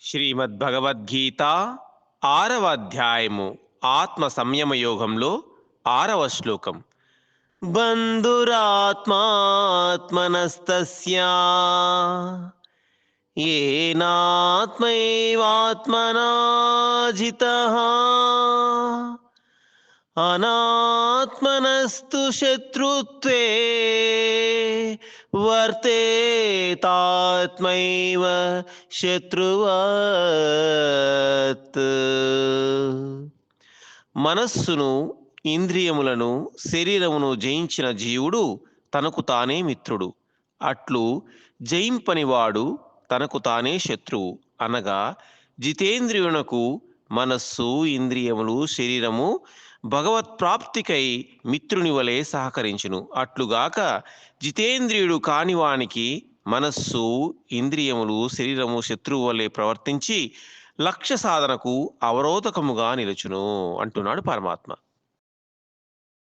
శ్రీమద్భగవద్గీత ఆరవ అధ్యాయము ఆత్మ సంయమ యోగంలో ఆరవ శ్లోకం. బంధురాత్మాత్మనస్తస్యా ఏనాత్మైవాత్మనా అనాత్మనస్తు శత్రుత్వే వర్తేతాత్మైవ శత్రువత్ మనస్సును ఇంద్రియములను శరీరమును జయించిన జీవుడు తనకు తానే మిత్రుడు. అట్లు జయింపనివాడు తనకు తానే శత్రువు అనగా జితేంద్రియునకు మనస్సు ఇంద్రియములు శరీరము భగవత్ ప్రాప్తికై మిత్రుని వలె సహకరించును. అట్లుగాక జితేంద్రియుడు కానివానికి మనస్సు ఇంద్రియములు శరీరము శత్రువు వలె ప్రవర్తించి లక్ష్య సాధనకు అవరోధకముగా నిలుచును అంటున్నాడు పరమాత్మ.